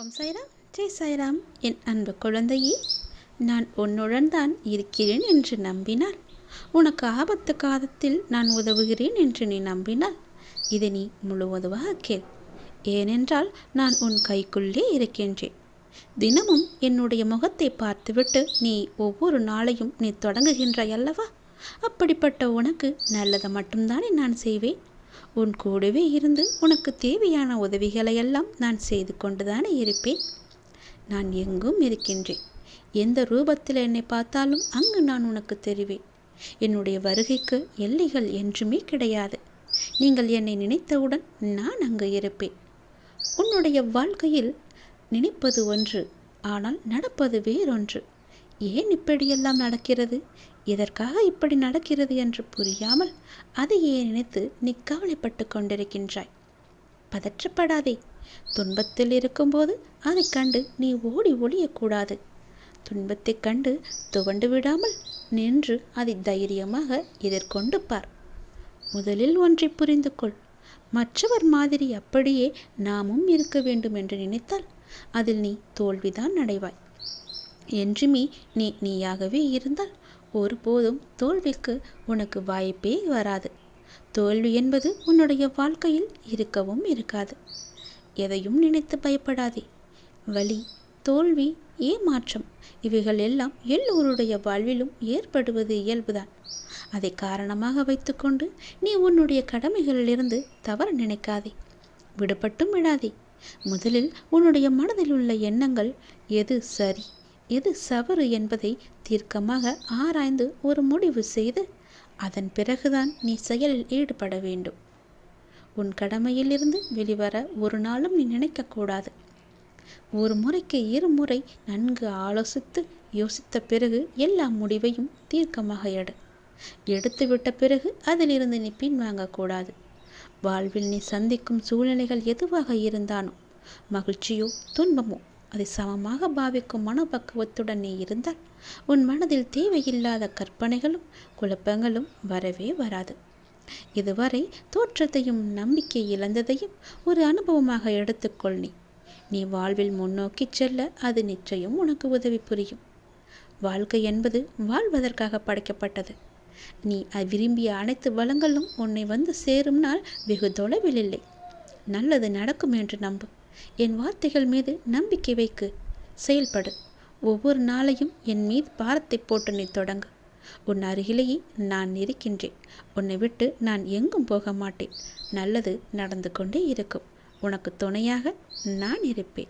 ஓம் சாய்ராம். ஜெய் சாய்ராம். என் அன்பு குழந்தையே நான் உன்னுடன் தான் இருக்கிறேன் என்று நம்பினால் உனக்கு ஆபத்து காலத்தில் நான் உதவுகிறேன் என்று நீ நம்பினால் இதை நீ முழுவதுவாக கேள். ஏனென்றால் நான் உன் கைக்குள்ளே இருக்கின்றேன். தினமும் என்னுடைய முகத்தை பார்த்துவிட்டு நீ ஒவ்வொரு நாளையும் நீ தொடங்குகின்றாய் அல்லவா? அப்படிப்பட்ட உனக்கு நல்லதை மட்டும்தானே நான் செய்வேன்? உன் கூடவே இருந்து உனக்கு தேவையான உதவிகளை எல்லாம் நான் செய்து கொண்டுதானே இருப்பேன். நான் எங்கும் இருக்கின்றேன். எந்த ரூபத்தில் என்னை பார்த்தாலும் அங்கு நான் உனக்கு தெரிவேன். என்னுடைய வருகைக்கு எல்லைகள் என்றுமே கிடையாது. நீங்கள் என்னை நினைத்தவுடன் நான் அங்கு இருப்பேன். உன்னுடைய வாழ்க்கையில் நினைப்பது ஒன்று ஆனால் நடப்பது வேறொன்று. ஏன் இப்படியெல்லாம் நடக்கிறது? எதற்காக இப்படி நடக்கிறது என்று புரியாமல் அதையே நினைத்து நீ கவலைப்பட்டு கொண்டிருக்கின்றாய்? பதற்றப்படாதே. துன்பத்தில் இருக்கும்போது அதை கண்டு நீ ஓடி ஒழியக்கூடாது துன்பத்தை கண்டு துவண்டு விடாமல் நின்று அதை தைரியமாக எதிர்கொண்டு பார். முதலில் ஒன்றை புரிந்து கொள். மற்றவர் மாதிரி அப்படியே நாமும் இருக்க வேண்டும் என்று நினைத்தால் அதில் நீ தோல்விதான் அடைவாய். என்றுமே நீ நீயாகவே இருந்தால் ஒருபோதும் தோல்விக்கு உனக்கு வாய்ப்பே வராது. தோல்வி என்பது உன்னுடைய வாழ்க்கையில் இருக்கவும் இருக்காது. எதையும் நினைத்து பயப்படாதே. வலி தோல்வி ஏமாற்றம் இவைகள் எல்லாம் எல்லோருடைய வாழ்விலும் ஏற்படுவது இயல்புதான். அதை காரணமாக வைத்துக்கொண்டு நீ உன்னுடைய கடமைகளிலிருந்து தவற நினைக்காதே. விடுபட்டும் விடாதே. முதலில் உன்னுடைய மனதில் உள்ள எண்ணங்கள் எது சரி எது சவறு என்பதை தீர்க்கமாக ஆராய்ந்து ஒரு முடிவு செய்து அதன் பிறகுதான் நீ செயலில் ஈடுபட வேண்டும். உன் கடமையிலிருந்து வெளிவர ஒரு நாளும் நீ நினைக்கக்கூடாது ஒரு முறைக்கு இருமுறை நன்கு ஆலோசித்து யோசித்த பிறகு எல்லா முடிவையும் தீர்க்கமாக எடு. எடுத்துவிட்ட பிறகு அதிலிருந்து நீ பின்வாங்கக்கூடாது வாழ்வில் நீ சந்திக்கும் சூழ்நிலைகள் எதுவாக இருந்தாலும் மகிழ்ச்சியோ துன்பமோ அதை சமமாக பாவிக்கும் மனப்பக்குவத்துடன் நீ இருந்தால் உன் மனதில் தேவையில்லாத கற்பனைகளும் குழப்பங்களும் வரவே வராது. இதுவரை தோற்றத்தையும் நம்பிக்கை இழந்ததையும் ஒரு அனுபவமாக எடுத்துக்கொள் நீ. நீ வாழ்வில் முன்னோக்கி செல்ல அது நிச்சயம் உனக்கு உதவி புரியும். வாழ்க்கை என்பது வாழ்வதற்காக படைக்கப்பட்டது. நீ விரும்பிய அனைத்து வளங்களும் உன்னை வந்து சேரும் நாள் வெகு தொலைவில் இல்லை. நல்லது நடக்கும் என்று நம்பு. என் வார்த்தைகள் மீது நம்பிக்கை வைக்கு. செயல்படு. ஒவ்வொரு நாளையும் என் மீது பாரத்தை போட்டு நீ தொடங்கு. உன் அருகிலேயே நான் இருக்கின்றேன். உன்னை விட்டு நான் எங்கும் போக மாட்டேன். நல்லது நடந்து கொண்டே இருக்கும். உனக்கு துணையாக நான் இருப்பேன்.